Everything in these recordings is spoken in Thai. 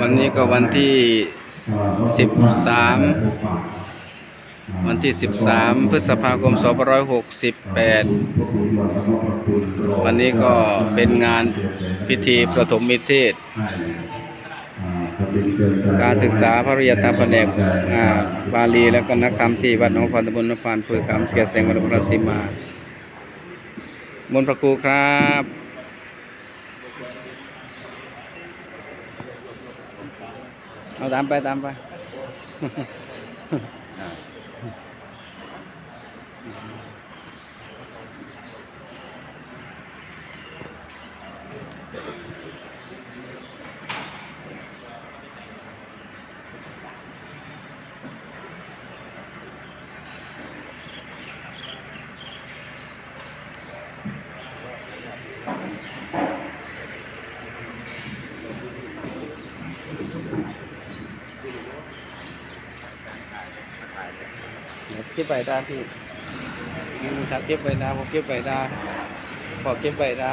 วันนี้ก็วันที่สิบสามวันที่ 13 พฤษภาคม 2568 วันนี้ก็เป็นงานพิธีประถมนิเทศ การศึกษาพระริยธรรมแผนกบาลีและก็นักธรรมที่วัดหนองฟันตำบลนพานพือคำเสียแสงวันพระศิมา มนพระครูครับเอาตามไปตามไป เก็บใบดาพี่อืมครับเก็บใบดาผมเก็บใบดาขอเก็บใบดา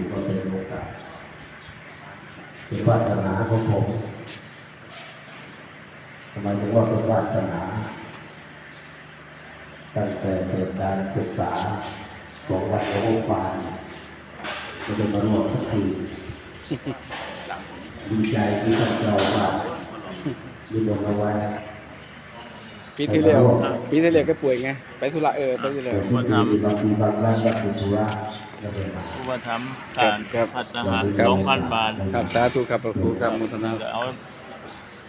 ถือว่าเป็นโอกาสเป็นวาสนาของผมทำไมถึงว่าเป็นวาสนาตั้งแต่เกิดการศึกษาของวัดหลวงพ่อปานก็ได้มาร่วมสักทีดีใจที่ท่านเจ้าว่าดีบนเอาไว้ ปีที่แล้วปีที่แล้วก็ป่วยไง ไปธุระเออไปที่แล้วบางทีบางทีบางครั้งก็เป็นธุระก็เลยมาอุปถัมภ์การครับพัฒหารครับสองพันบาทครับสาธุครับพระครูครับมุทนาก็เอา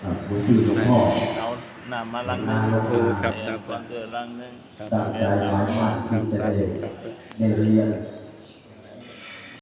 อ่าหลวงพี่หลวงพ่อเอาน้ำมาลังหนึงโอ้ครับครับก่อนเกิดลังหนึงครับตั้งใจหมายมั่นครัที่บจะสาได้ธุครับได้เรียน